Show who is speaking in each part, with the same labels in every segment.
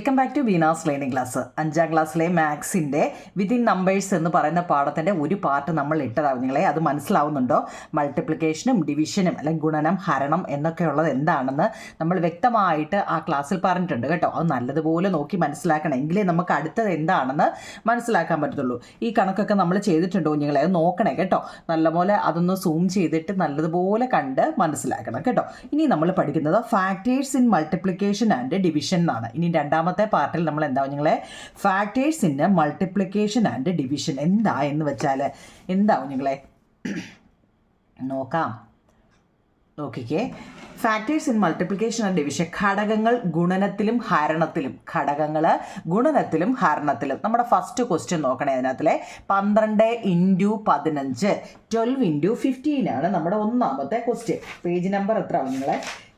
Speaker 1: Welcome back to Beena's learning class അഞ്ചാം ക്ലാസ്സിലെ മാത്സിന്റെ within numbers എന്ന് പറയുന്ന പാഠത്തിന്റെ ഒരു പാർട്ട് നമ്മൾ ഇട്ടതാവും നിങ്ങളെ. അത് മനസ്സിലാവുന്നുണ്ടോ? മൾട്ടിപ്ലിക്കേഷനും ഡിവിഷനും അല്ലെങ്കിൽ ഗുണനം ഹരണം എന്നൊക്കെയുള്ളത് എന്താണെന്ന് നമ്മൾ വ്യക്തമായിട്ട് ആ ക്ലാസ്സിൽ പറഞ്ഞിട്ടുണ്ട് കേട്ടോ. അത് നല്ലതുപോലെ നോക്കി മനസ്സിലാക്കണം. എങ്കിലേ നമുക്ക് അടുത്തത് എന്താണെന്ന് മനസ്സിലാക്കാൻ പറ്റത്തുള്ളൂ. ഈ കണക്കൊക്കെ നമ്മൾ ചെയ്തിട്ടുണ്ടോ നിങ്ങളെ? അത് നോക്കണേ കേട്ടോ. നല്ലപോലെ അതൊന്ന് സൂം ചെയ്തിട്ട് നല്ലതുപോലെ കണ്ട് മനസ്സിലാക്കണം കേട്ടോ. ഇനി നമ്മൾ പഠിക്കുന്നത് factors in multiplication and division എന്നാണ്. ഇനി രണ്ടാമത്തെ പാർട്ടിൽ നമ്മൾ എന്താ നിങ്ങളെ ഫാക്ടേഴ്സിന്റെ മൾട്ടിപ്ലിക്കേഷൻ ആൻഡ് ഡിവിഷൻ എന്താ എന്ന് വെച്ചാൽ എന്താവും നിങ്ങളെ നോക്കാം. നോക്കിക്കേ. Factors in multiplication and division ഘടകങ്ങൾ ഗുണനത്തിലും ഹരണത്തിലും. ഘടകങ്ങൾ ഗുണനത്തിലും ഹരണത്തിലും. നമ്മുടെ ഫസ്റ്റ് ക്വസ്റ്റ്യൻ നോക്കണേ അതിനകത്തിലെ. പന്ത്രണ്ട് ഇന്റു പതിനഞ്ച്. ട്വൽവ് ഇന്റു ഫിഫ്റ്റീൻ ആണ് നമ്മുടെ ഒന്നാമത്തെ ക്വസ്റ്റ്യൻ പേജ് നമ്പർ എത്ര നിങ്ങളെ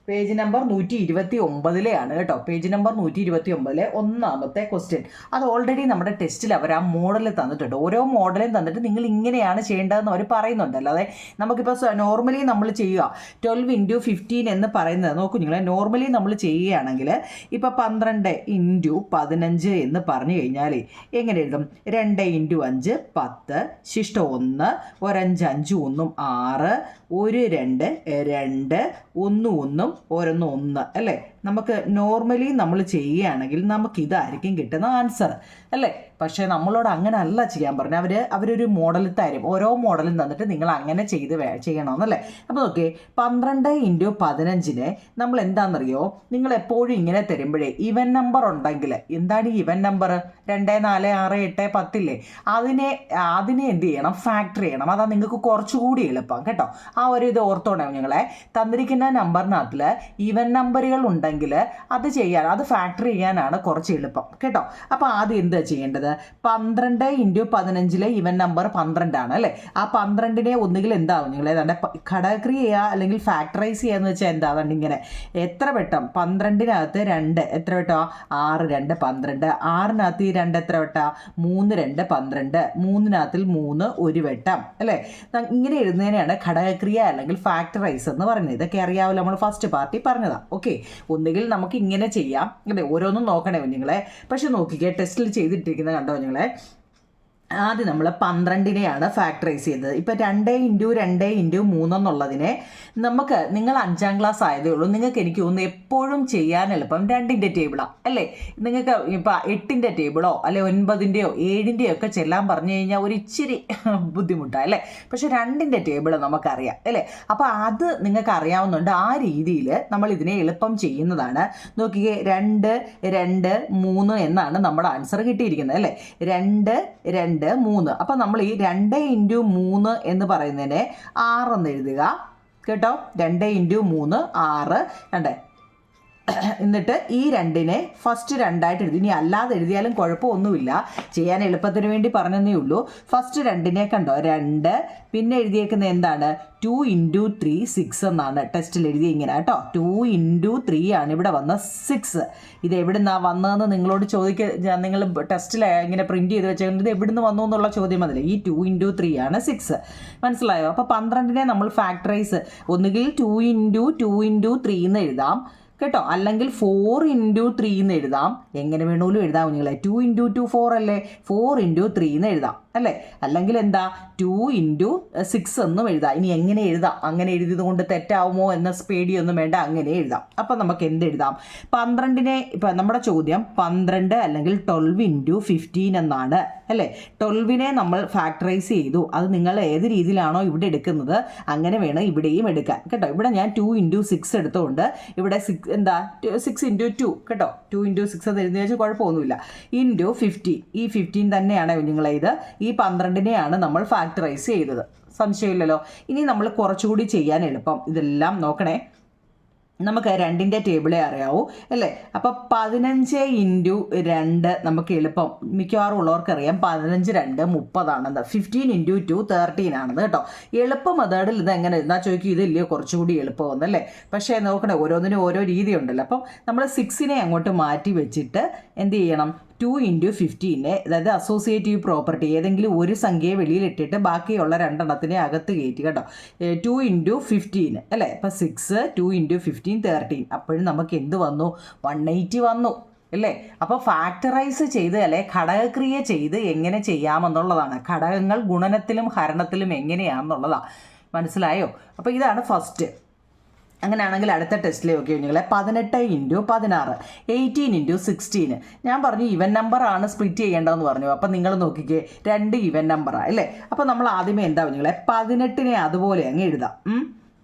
Speaker 1: പേജ് നമ്പർ നൂറ്റി ഇരുപത്തി ഒമ്പതിലെയാണ് കേട്ടോ. പേജ് നമ്പർ നൂറ്റി ഇരുപത്തി ഒമ്പതിലെ ഒന്നാമത്തെ ക്വസ്റ്റ്യൻ അത് ഓൾറെഡി നമ്മുടെ ടെസ്റ്റിൽ അവർ ആ മോഡൽ തന്നിട്ടുണ്ട്. ഓരോ മോഡലും തന്നിട്ട് നിങ്ങൾ ഇങ്ങനെയാണ് ചെയ്യേണ്ടതെന്ന് അവർ പറയുന്നുണ്ട്. അല്ലാതെ നമുക്കിപ്പോൾ നോർമലി നമ്മൾ ചെയ്യുക. ട്വൽവ് ഇന്റു ഫിഫ്റ്റീൻ എന്ന് പറയുന്നത് നോക്കൂ നിങ്ങൾ നോർമലി നമ്മൾ ചെയ്യുകയാണെങ്കിൽ ഇപ്പോൾ പന്ത്രണ്ട് ഇന്റു പതിനഞ്ച് എന്ന് പറഞ്ഞു കഴിഞ്ഞാൽ എങ്ങനെ എഴുതും? രണ്ട് ഇന്റു അഞ്ച് പത്ത് ശിഷ്ടം ഒന്ന് ഒരഞ്ച് അഞ്ച് ഒന്നും ആറ് ഒരു രണ്ട് രണ്ട് ഒന്ന് ഒന്നും ഓരോന്ന് ഒന്ന് അല്ലേ? നമുക്ക് നോർമലി നമ്മൾ ചെയ്യുകയാണെങ്കിൽ നമുക്ക് ഇതായിരിക്കും കിട്ടുന്ന ആൻസർ അല്ലേ? പക്ഷേ നമ്മളോട് അങ്ങനെ അല്ല ചെയ്യാൻ പറഞ്ഞു അവർ അവരൊരു മോഡൽ തരും. ഓരോ മോഡലും തന്നിട്ട് നിങ്ങൾ അങ്ങനെ ചെയ്ത് ചെയ്യണമെന്നല്ലേ അപ്പോൾ നോക്കിയേ പന്ത്രണ്ട് ഇന്റു പതിനഞ്ചിന് നമ്മൾ എന്താണെന്നറിയോ? നിങ്ങൾ എപ്പോഴും ഇങ്ങനെ തരുമ്പോഴേ ഇവൻ നമ്പർ ഉണ്ടെങ്കിൽ. എന്താണ് ഈ ഇവൻ നമ്പർ രണ്ട് നാല് ആറ് എട്ട് പത്തില്ലേ അതിനെ അതിനെ എന്ത് ചെയ്യണം? ഫാക്ടർ ചെയ്യണം. അതാ നിങ്ങൾക്ക് കുറച്ചുകൂടി എളുപ്പം. കേട്ടോ? ആ ഒരു ഇത് ഓർത്തോണേ നിങ്ങളെ. തന്നിരിക്കുന്ന നമ്പറിനകത്തിൽ ഇവൻ നമ്പറുകൾ ഉണ്ടെങ്കിൽ അത് ചെയ്യാൻ അത് ഫാക്ടർ ചെയ്യാനാണ് കുറച്ച് എളുപ്പം. കേട്ടോ? അപ്പോൾ ആദ്യം എന്താ ചെയ്യേണ്ടത്? പന്ത്രണ്ട് ഇന്റു പതിനഞ്ചിലെ ഇവൻ നമ്പർ പന്ത്രണ്ടാണ് അല്ലേ? ആ പന്ത്രണ്ടിനെ ഒന്നുകിൽ എന്താവും? നിങ്ങൾ ഏതാണ്ട് ഘടകക്രിയ ചെയ്യുക അല്ലെങ്കിൽ ഫാക്ടറൈസ് ചെയ്യുക എന്ന് വെച്ചാൽ എന്താ? ഇങ്ങനെ. എത്ര വട്ടം? പന്ത്രണ്ടിനകത്ത് രണ്ട്. എത്ര വട്ടോ? ആറ് രണ്ട് പന്ത്രണ്ട്. ആറിനകത്ത് ഈ രണ്ട് എത്ര വട്ടാ? മൂന്ന് രണ്ട് പന്ത്രണ്ട്. മൂന്നിനകത്തിൽ മൂന്ന് ഒരു വെട്ടം. അല്ലേ? ഇങ്ങനെ എഴുതുന്നതിനെയാണ് ഘടകക്രിയ അല്ലെങ്കിൽ ഫാക്ടറൈസ് എന്ന് പറയുന്നത്. ഇതൊക്കെ അറിയാമല്ലോ നമ്മൾ ഫസ്റ്റ് പാർട്ടി പറഞ്ഞതാണ് ഓക്കെ ഒന്നുകിൽ നമുക്ക് ഇങ്ങനെ ചെയ്യാം. അതെ ഓരോന്നും നോക്കണേ കുഞ്ഞുങ്ങളെ. പക്ഷെ നോക്കിക്കേ ടെസ്റ്റിൽ ചെയ്തിട്ടിരിക്കുന്നത് കണ്ടോ കുഞ്ഞുങ്ങളെ? ആദ്യം നമ്മൾ പന്ത്രണ്ടിനെയാണ് ഫാക്ടറൈസ് ചെയ്തത്. ഇപ്പം രണ്ട് ഇന്റു രണ്ട് ഇന്റു മൂന്നെന്നുള്ളതിനെ നമുക്ക് നിങ്ങൾ അഞ്ചാം ക്ലാസ് ആയതേ ഉള്ളൂ. നിങ്ങൾക്ക് എനിക്ക് തോന്നുന്നു എപ്പോഴും ചെയ്യാൻ എളുപ്പം രണ്ടിന്റെ ടേബിളാണ് അല്ലേ? നിങ്ങൾക്ക് ഇപ്പം എട്ടിന്റെ ടേബിളോ അല്ലെ ഒൻപതിന്റെയോ ഏഴിന്റെയോ ഒക്കെ ചെല്ലാൻ പറഞ്ഞു കഴിഞ്ഞാൽ ഒരു ഇച്ചിരി ബുദ്ധിമുട്ടാണ് അല്ലേ? പക്ഷെ രണ്ടിന്റെ ടേബിൾ നമുക്കറിയാം അല്ലേ? അപ്പോൾ അത് നിങ്ങൾക്ക് അറിയാവുന്നുണ്ട് ആ രീതിയിൽ നമ്മൾ ഇതിനെ എളുപ്പം ചെയ്യുന്നതാണ്. നോക്കിക്കേ രണ്ട് രണ്ട് മൂന്ന് എന്നാണ് നമ്മുടെ ആൻസർ കിട്ടിയിരിക്കുന്നത് അല്ലേ? രണ്ട് രണ്ട് മൂന്ന്. അപ്പം നമ്മൾ ഈ രണ്ട് ഇന്റു മൂന്ന് എന്ന് പറയുന്നതിനെ ആറെന്ന് എഴുതുക. കേട്ടോ? രണ്ട് ഇന്റു മൂന്ന് ആറ്. രണ്ട് എന്നിട്ട് ഈ രണ്ടിനെ ഫസ്റ്റ് രണ്ടായിട്ട് എഴുതി. ഇനി അല്ലാതെ എഴുതിയാലും കുഴപ്പമൊന്നുമില്ല. ചെയ്യാൻ എളുപ്പത്തിന് വേണ്ടി പറഞ്ഞതേ ഉള്ളൂ. ഫസ്റ്റ് രണ്ടിനെ കണ്ടോ? രണ്ട്. പിന്നെ എഴുതിയേക്കുന്നത് എന്താണ്? ടു ഇന്റു ത്രീ സിക്സ് എന്നാണ്. ടെസ്റ്റിൽ എഴുതി ഇങ്ങനെ. കേട്ടോ? ടു ഇന്റു ത്രീ ആണ് ഇവിടെ വന്ന സിക്സ് ഇത് എവിടുന്നാണ് വന്നതെന്ന് നിങ്ങളോട് ചോദിക്ക നിങ്ങൾ ടെസ്റ്റിൽ ഇങ്ങനെ പ്രിന്റ് ചെയ്ത് വെച്ചേക്കുന്നത് ഇത് എവിടുന്ന് വന്നു എന്നുള്ള ചോദ്യം മതി ഈ ടു ഇന്റു ത്രീ ആണ് സിക്സ് മനസ്സിലായോ? അപ്പോൾ പന്ത്രണ്ടിനെ നമ്മൾ ഫാക്ടറൈസ് ഒന്നുകിൽ two into two into three എന്ന് എഴുതാം. കേട്ടോ? അല്ലെങ്കിൽ ഫോർ ഇന്റു ത്രീ എന്ന് എഴുതാം. എങ്ങനെ വേണമെങ്കിലും എഴുതാം. കുഞ്ഞുങ്ങളെ ടു ഇന്റു ടു ഫോർ അല്ലേ? ഫോർ ഇന്റു ത്രീ എന്ന് എഴുതാം. അല്ലേ? അല്ലെങ്കിൽ എന്താ? ടു ഇന്റു സിക്സ് എന്നും എഴുതാം. ഇനി എങ്ങനെ എഴുതാം? അങ്ങനെ എഴുതിയത് കൊണ്ട് തെറ്റാവുമോ എന്ന പേടിയൊന്നും വേണ്ട. അങ്ങനെ എഴുതാം. അപ്പം നമുക്ക് എന്ത് എഴുതാം? പന്ത്രണ്ടിനെ ഇപ്പം നമ്മുടെ ചോദ്യം പന്ത്രണ്ട് അല്ലെങ്കിൽ ട്വൽവ് ഇന്റു ഫിഫ്റ്റീൻ എന്നാണ്. അല്ലേ? ട്വൽവിനെ നമ്മൾ ഫാക്ടറൈസ് ചെയ്തു. അത് നിങ്ങൾ ഏത് രീതിയിലാണോ ഇവിടെ എടുക്കുന്നത് അങ്ങനെ വേണം ഇവിടെയും എടുക്കാൻ. കേട്ടോ? ഇവിടെ ഞാൻ ടു ഇന്റു സിക്സ് എടുത്തുകൊണ്ട് ഇവിടെ സിക്സ് എന്താ? സിക്സ് ഇന്റു ടു കേട്ടോ? ടു ഇന്റു സിക്സ് എന്ന് എഴുതി വെച്ചാൽ കുഴപ്പമൊന്നുമില്ല. ഇന്റു ഫിഫ്റ്റീൻ ഈ ഫിഫ്റ്റീൻ തന്നെയാണ് നിങ്ങളേത് ഈ പന്ത്രണ്ടിനെയാണ് നമ്മൾ ഫാക്ടറൈസ് ചെയ്തത്. സംശയമില്ലല്ലോ? ഇനി നമ്മൾ കുറച്ചുകൂടി ചെയ്യാൻ എളുപ്പം. ഇതെല്ലാം നോക്കണേ. നമുക്ക് രണ്ടിന്റെ ടേബിളേ അറിയാവൂ അല്ലേ? അപ്പോൾ പതിനഞ്ച് ഇന്റു രണ്ട് നമുക്ക് എളുപ്പം. മിക്കവാറും ഉള്ളവർക്കറിയാം പതിനഞ്ച് രണ്ട് മുപ്പതാണെന്ന്. ഫിഫ്റ്റീൻ ഇന്റു ടു തേർട്ടീൻ ആണെന്ന് കേട്ടോ. എളുപ്പ മെത്തേഡിൽ ഇത് എങ്ങനെ എന്നാൽ ചോദിക്കും ഇതില്ലയോ കുറച്ചുകൂടി എളുപ്പമെന്നല്ലേ പക്ഷേ നോക്കണേ ഓരോന്നിനും ഓരോ രീതി ഉണ്ടല്ലോ അപ്പം നമ്മൾ സിക്സിനെ അങ്ങോട്ട് മാറ്റി വെച്ചിട്ട് എന്ത് ചെയ്യണം? ടു ഇന്റു ഫിഫ്റ്റീനെ അതായത് അസോസിയേറ്റീവ് പ്രോപ്പർട്ടി ഏതെങ്കിലും ഒരു സംഖ്യയെ വെളിയിലിട്ടിട്ട് ബാക്കിയുള്ള രണ്ടെണ്ണത്തിനെ അകത്ത് കയറ്റി കേട്ടോ. ടു ഇന്റു ഫിഫ്റ്റീൻ അല്ലേ? അപ്പം six two into fifteen thirteen അപ്പോഴും നമുക്ക് എന്ത് വന്നു? വൺ എയ്റ്റി വന്നു അല്ലേ? അപ്പോൾ ഫാക്ടറൈസ് ചെയ്ത് അല്ലെ ഘടകക്രിയ ചെയ്ത് എങ്ങനെ ചെയ്യാമെന്നുള്ളതാണ്. ഘടകങ്ങൾ ഗുണനത്തിലും ഹരണത്തിലും എങ്ങനെയാണെന്നുള്ളതാണ് മനസ്സിലായോ? അപ്പോൾ ഇതാണ് ഫസ്റ്റ് അങ്ങനെയാണെങ്കിൽ അടുത്ത ടെസ്റ്റിൽ ഒക്കെ കഴിഞ്ഞാൽ പതിനെട്ട് ഇന്റു പതിനാറ് എയ്റ്റീൻ ഇന്റു സിക്സ്റ്റീൻ ഞാൻ പറഞ്ഞു ഇവൻ നമ്പറാണ് സ്പ്ലിറ്റ് ചെയ്യേണ്ടതെന്ന് പറഞ്ഞു. അപ്പം നിങ്ങൾ നോക്കിക്കേ രണ്ട് ഇവൻ നമ്പറാണ് അല്ലേ? അപ്പോൾ നമ്മൾ ആദ്യമേ എന്താ പറഞ്ഞാൽ പതിനെട്ടിനെ അതുപോലെ അങ്ങ് എഴുതാം.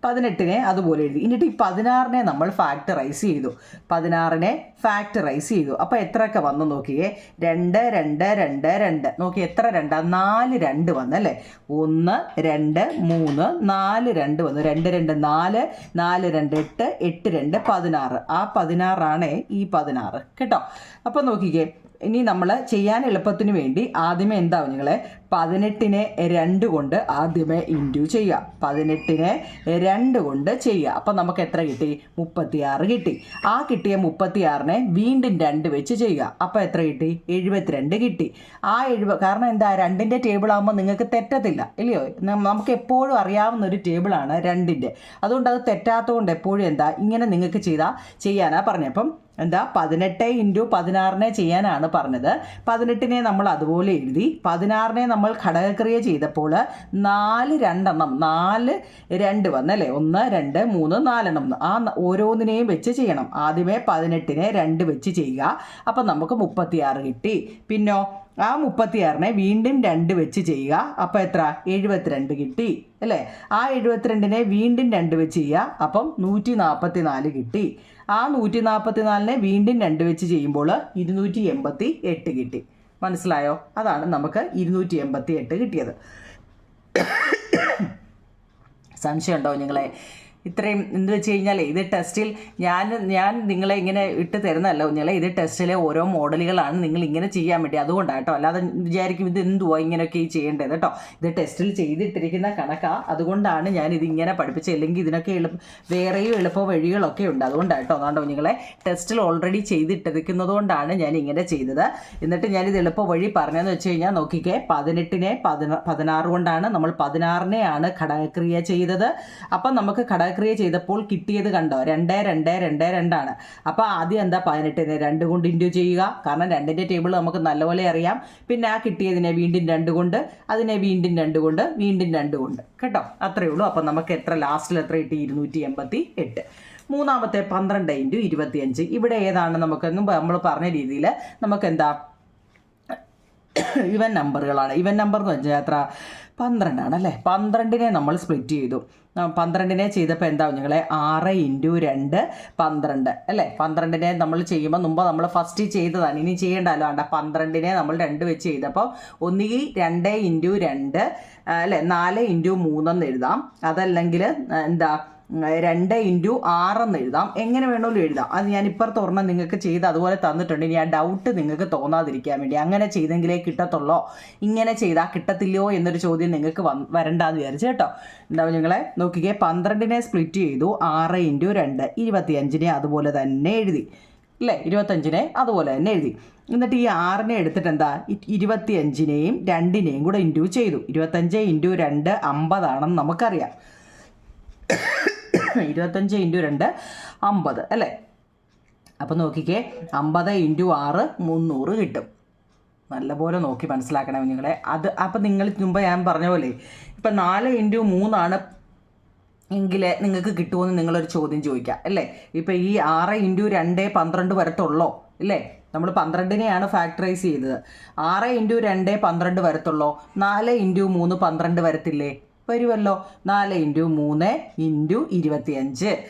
Speaker 1: പതിനെട്ടിനെ അതുപോലെ എഴുതി. എന്നിട്ട് ഈ പതിനാറിനെ നമ്മൾ ഫാക്ടറൈസ് ചെയ്തു. പതിനാറിനെ ഫാക്ടറൈസ് ചെയ്തു. അപ്പോൾ എത്രയൊക്കെ വന്നു നോക്കിയേ? രണ്ട് രണ്ട് രണ്ട് രണ്ട്. നോക്കി എത്ര രണ്ടാ? നാല് രണ്ട് വന്നല്ലേ ഒന്ന് രണ്ട് മൂന്ന് നാല് രണ്ട് വന്നു. രണ്ട് രണ്ട് നാല് നാല് രണ്ട് എട്ട് എട്ട് രണ്ട് പതിനാറ്. ആ പതിനാറാണ് ഈ പതിനാറ്. കേട്ടോ? അപ്പോൾ നോക്കിക്കേ ഇനി നമ്മൾ ചെയ്യാൻ എളുപ്പത്തിന് വേണ്ടി ആദ്യമേ എന്താവും നിങ്ങളെ? പതിനെട്ടിനെ രണ്ട് കൊണ്ട് ആദ്യമേ ഇന്റു ചെയ്യുക. പതിനെട്ടിനെ രണ്ട് കൊണ്ട് ചെയ്യുക. അപ്പോൾ നമുക്ക് എത്ര കിട്ടി? മുപ്പത്തിയാറ് കിട്ടി. ആ കിട്ടിയ മുപ്പത്തിയാറിനെ വീണ്ടും രണ്ട് വെച്ച് ചെയ്യുക. അപ്പോൾ എത്ര കിട്ടി? എഴുപത്തിരണ്ട് കിട്ടി. ആ എഴുപ കാരണം എന്താ? രണ്ടിന്റെ ടേബിൾ ആകുമ്പോൾ നിങ്ങൾക്ക് തെറ്റത്തില്ല. ഇല്ലയോ? നമുക്ക് എപ്പോഴും അറിയാവുന്ന ഒരു ടേബിളാണ് രണ്ടിന്റെ അതുകൊണ്ട് അത് തെറ്റാത്തതുകൊണ്ട് എപ്പോഴും എന്താ? ഇങ്ങനെ നിങ്ങൾക്ക് ചെയ്താൽ ചെയ്യാനാണ് പറഞ്ഞത്. അപ്പം എന്താ? പതിനെട്ട് ഇന്റു പതിനാറിനെ ചെയ്യാനാണ് പറഞ്ഞത്. പതിനെട്ടിനെ നമ്മൾ അതുപോലെ എഴുതി പതിനാറിനെ നമ്മൾ ഘടകക്രിയ ചെയ്തപ്പോൾ നാല് രണ്ടെണ്ണം നാല് രണ്ട് വന്നല്ലേ? ഒന്ന് രണ്ട് മൂന്ന് നാലെണ്ണം. ആ ഓരോന്നിനെയും വെച്ച് ചെയ്യണം. ആദ്യമേ പതിനെട്ടിനെ രണ്ട് വെച്ച് ചെയ്യുക. അപ്പം നമുക്ക് മുപ്പത്തിയാറ് കിട്ടി. പിന്നോ ആ മുപ്പത്തിയാറിനെ വീണ്ടും രണ്ട് വെച്ച് ചെയ്യുക. അപ്പോൾ എത്ര? എഴുപത്തിരണ്ട് കിട്ടി. അല്ലേ? ആ എഴുപത്തിരണ്ടിനെ വീണ്ടും രണ്ട് വെച്ച് ചെയ്യുക. അപ്പം നൂറ്റി നാൽപ്പത്തി നാല് കിട്ടി. ആ നൂറ്റി നാൽപ്പത്തി നാലിനെ വീണ്ടും രണ്ട് വെച്ച് ചെയ്യുമ്പോൾ ഇരുന്നൂറ്റി എൺപത്തി എട്ട് കിട്ടി. മനസ്സിലായോ? അതാണ് നമുക്ക് ഇരുന്നൂറ്റി എൺപത്തി എട്ട് കിട്ടിയത്. സംശയമുണ്ടോ നിങ്ങളെ? ഇത്രയും എന്ത് വെച്ച് കഴിഞ്ഞാൽ ഇത് ടെസ്റ്റിൽ ഞാൻ ഞാൻ നിങ്ങളെ ഇങ്ങനെ ഇട്ട് തരുന്നല്ലോ നിങ്ങളെ ഇത് ടെസ്റ്റിലെ ഓരോ മോഡലുകളാണ് നിങ്ങൾ ഇങ്ങനെ ചെയ്യാൻ വേണ്ടി. അതുകൊണ്ടാണ് കേട്ടോ അല്ലാതെ വിചാരിക്കും ഇത് എന്തുവാ ഇങ്ങനെയൊക്കെ ഈ ചെയ്യേണ്ടത് കേട്ടോ ഇത് ടെസ്റ്റിൽ ചെയ്തിട്ടിരിക്കുന്ന കണക്കാണ് അതുകൊണ്ടാണ് ഞാൻ ഇത് ഇങ്ങനെ പഠിപ്പിച്ചത്. അല്ലെങ്കിൽ ഇതിനൊക്കെ എളുപ്പ വേറെയും എളുപ്പ വഴികളൊക്കെ ഉണ്ട്. അതുകൊണ്ടാണ് കേട്ടോ അതുകൊണ്ടോ നിങ്ങളെ ടെസ്റ്റിൽ ഓൾറെഡി ചെയ്തിട്ടിരിക്കുന്നത് കൊണ്ടാണ് ഞാൻ ഇങ്ങനെ ചെയ്തത്. എന്നിട്ട് ഞാനിത് എളുപ്പ വഴി പറഞ്ഞതെന്ന് വെച്ച് കഴിഞ്ഞാൽ നോക്കിക്കേ പതിനെട്ടിനെ പതിന പതിനാറ് കൊണ്ടാണ് നമ്മൾ പതിനാറിനെയാണ് ഘടകക്രിയ ചെയ്തത്. അപ്പം നമുക്ക് ഘടകക്രിയ ചെയ്തപ്പോൾ കിട്ടിയത് കണ്ടോ? രണ്ട് രണ്ട് രണ്ട് രണ്ടാണ്. അപ്പോൾ ആദ്യം എന്താ പതിനെട്ടിനെ രണ്ട് കൊണ്ട് ഇന്റു ചെയ്യുക. കാരണം രണ്ടിന്റെ ടേബിൾ നമുക്ക് നല്ലപോലെ അറിയാം. പിന്നെ ആ കിട്ടിയതിനെ വീണ്ടും രണ്ട് കൊണ്ട് അതിനെ വീണ്ടും രണ്ട് കൊണ്ട് വീണ്ടും രണ്ട് കൊണ്ട്. കേട്ടോ? അത്രയേ ഉള്ളൂ. അപ്പം നമുക്ക് എത്ര ലാസ്റ്റിൽ എത്ര കിട്ടി? ഇരുന്നൂറ്റി എൺപത്തി എട്ട് മൂന്നാമത്തെ പന്ത്രണ്ട് ഇന്റു ഇരുപത്തിയഞ്ച്. ഇവിടെ ഏതാണ് നമുക്ക് നമ്മൾ പറഞ്ഞ രീതിയിൽ നമുക്ക് എന്താ? ഇവൻ നമ്പറുകളാണ്. ഇവൻ നമ്പർ എന്ന് വെച്ചാൽ എത്ര? പന്ത്രണ്ടാണ് അല്ലേ? പന്ത്രണ്ടിനെ നമ്മൾ സ്പ്ലിറ്റ് ചെയ്തു. പന്ത്രണ്ടിനെ ചെയ്തപ്പോൾ എന്താവും ഞങ്ങളെ? ആറ് ഇന്റു രണ്ട് പന്ത്രണ്ട്. അല്ലേ? പന്ത്രണ്ടിനെ നമ്മൾ ചെയ്യുമ്പോൾ മുമ്പ് നമ്മൾ ഫസ്റ്റ് ചെയ്തതാണ്. ഇനി ചെയ്യേണ്ടല്ലോ? വേണ്ട പന്ത്രണ്ടിനെ നമ്മൾ രണ്ട് വെച്ച് ചെയ്തപ്പോൾ ഒന്നുകിൽ രണ്ട് ഇന്റു രണ്ട് അല്ലേ? നാല് ഇന്റു മൂന്നെന്ന് എഴുതാം. അതല്ലെങ്കിൽ എന്താ? രണ്ട് ഇന്റു ആറെന്ന് എഴുതാം. എങ്ങനെ വേണമെങ്കിലും എഴുതാം. അത് ഞാൻ ഇപ്പുറത്ത് ഒരെണ്ണം നിങ്ങൾക്ക് ചെയ്ത് അതുപോലെ തന്നിട്ടുണ്ട്. ഇനി ആ ഡൗട്ട് നിങ്ങൾക്ക് തോന്നാതിരിക്കാൻ വേണ്ടി. അങ്ങനെ ചെയ്തെങ്കിലേ കിട്ടത്തുള്ളോ? ഇങ്ങനെ ചെയ്താൽ കിട്ടത്തില്ലയോ എന്നൊരു ചോദ്യം നിങ്ങൾക്ക് വരണ്ടാന്ന് വിചാരിച്ചു കേട്ടോ. എന്താ നിങ്ങളെ നോക്കിക്കേ പന്ത്രണ്ടിനെ സ്പ്ലിറ്റ് ചെയ്തു. ആറ് ഇന്റു രണ്ട്. ഇരുപത്തിയഞ്ചിനെ അതുപോലെ തന്നെ എഴുതി. അല്ലേ? ഇരുപത്തഞ്ചിനെ അതുപോലെ തന്നെ എഴുതി. എന്നിട്ട് ഈ ആറിനെ എടുത്തിട്ട് എന്താ? ഇരുപത്തിയഞ്ചിനെയും രണ്ടിനെയും കൂടെ ഇന്റു ചെയ്തു. ഇരുപത്തഞ്ച് ഇന്റു രണ്ട് അമ്പതാണെന്ന് നമുക്കറിയാം. ഇരുപത്തഞ്ച് ഇന്റു രണ്ട് അമ്പത് അല്ലേ? അപ്പോൾ നോക്കിക്കേ അമ്പത് ഇന്റു ആറ് മുന്നൂറ് കിട്ടും. നല്ലപോലെ നോക്കി മനസ്സിലാക്കണം നിങ്ങളെ. അത് അപ്പം നിങ്ങൾ മുമ്പ് ഞാൻ പറഞ്ഞ പോലെ ഇപ്പം നാല് ഇന്റു മൂന്നാണ് എങ്കിൽ നിങ്ങൾക്ക് കിട്ടുമെന്ന് നിങ്ങളൊരു ചോദ്യം ചോദിക്കാം അല്ലേ? ഇപ്പം ഈ ആറ് ഇന്റു രണ്ട് പന്ത്രണ്ട് വരത്തുള്ളോ ഇല്ലേ? നമ്മൾ പന്ത്രണ്ടിനെയാണ് ഫാക്ടറൈസ് ചെയ്തത്. ആറ് ഇന്റു രണ്ട് പന്ത്രണ്ട് വരത്തുള്ളോ? നാല് ഇന്റു മൂന്ന് പന്ത്രണ്ട് വരത്തില്ലേ? വരുമല്ലോ. നാല് ഇന്റു മൂന്ന് ഇന്റു ഇരുപത്തിയഞ്ച്.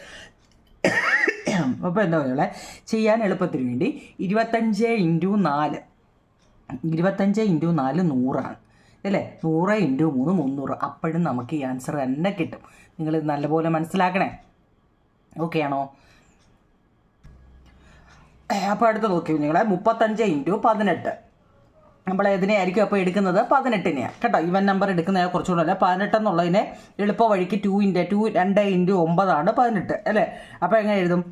Speaker 1: അപ്പോൾ എന്താ പറയുക ചെയ്യാൻ എളുപ്പത്തിന് വേണ്ടി ഇരുപത്തഞ്ച് ഇന്റു നാല്. ഇരുപത്തഞ്ച് ഇന്റു നാല് നൂറാണ്. അല്ലേ? നൂറ് ഇന്റു മൂന്ന് മുന്നൂറ്. അപ്പോഴും നമുക്ക് ഈ ആൻസർ തന്നെ കിട്ടും. നിങ്ങൾ നല്ലപോലെ മനസ്സിലാക്കണേ? ഓക്കെ ആണോ? അപ്പോൾ അടുത്ത് നോക്കി നിങ്ങളെ? മുപ്പത്തഞ്ച് ഇന്റു പതിനെട്ട്. നമ്മൾ ഏതിനെയായിരിക്കും അപ്പോൾ എടുക്കുന്നത് പതിനെട്ടിനെയാണ് കേട്ടോ ഇവൻ നമ്പർ എടുക്കുന്നതിനെ കുറച്ചുകൂടെ അല്ല? പതിനെട്ട് എന്നുള്ളതിനെ എളുപ്പ വഴിക്ക് ടു ഇന്റു ടു രണ്ട് ഇന്റു ഒമ്പതാണ് പതിനെട്ട് അല്ലേ? അപ്പോൾ എങ്ങനെ എഴുതും?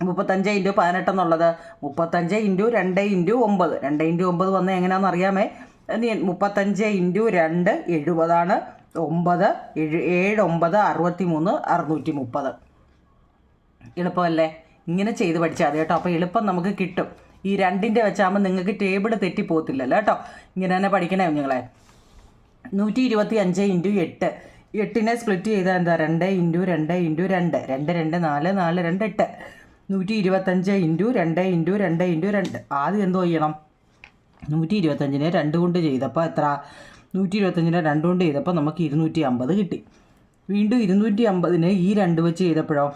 Speaker 1: മുപ്പത്തഞ്ച് ഇന്റു പതിനെട്ട് എന്നുള്ളത് മുപ്പത്തഞ്ച് ഇന്റു രണ്ട് ഇന്റു ഒമ്പത്. രണ്ട് ഇന്റു ഒമ്പത് വന്ന് എങ്ങനെയാണെന്ന് അറിയാമേ? മുപ്പത്തഞ്ച് ഇന്റു രണ്ട് എഴുപതാണ് ഒമ്പത് ഏഴ് ഏഴ് ഒമ്പത് അറുപത്തി മൂന്ന് അറുന്നൂറ്റി മുപ്പത് എളുപ്പമല്ലേ? ഇങ്ങനെ ചെയ്ത് പഠിച്ചാൽ മതി കേട്ടോ. അപ്പോൾ എളുപ്പം നമുക്ക് കിട്ടും. ഈ രണ്ടിന്റെ വെച്ചാകുമ്പോൾ നിങ്ങൾക്ക് ടേബിൾ തെറ്റിപ്പോകത്തില്ലല്ലോ കേട്ടോ. ഇങ്ങനെ തന്നെ പഠിക്കണേ കുഞ്ഞുങ്ങളെ. നൂറ്റി ഇരുപത്തി അഞ്ച് ഇന്റു എട്ട്. എട്ടിനെ സ്പ്ലിറ്റ് ചെയ്താൽ എന്താ? രണ്ട് ഇന്റു രണ്ട് ഇന്റു രണ്ട്. രണ്ട് രണ്ട് നാല് നാല് രണ്ട് എട്ട്. നൂറ്റി ഇരുപത്തഞ്ച് ഇന്റു രണ്ട് ഇന്റു രണ്ട് ഇന്റു രണ്ട്. ആദ്യം എന്തോ ചെയ്യണം? നൂറ്റി ഇരുപത്തഞ്ചിനെ രണ്ട് കൊണ്ട് ചെയ്തപ്പോൾ എത്ര? നൂറ്റി ഇരുപത്തഞ്ചിനെ രണ്ട് കൊണ്ട് ചെയ്തപ്പോൾ നമുക്ക് ഇരുന്നൂറ്റി അമ്പത് കിട്ടി. വീണ്ടും ഇരുന്നൂറ്റി അമ്പതിന് ഈ രണ്ട് വെച്ച് ചെയ്തപ്പോഴോ?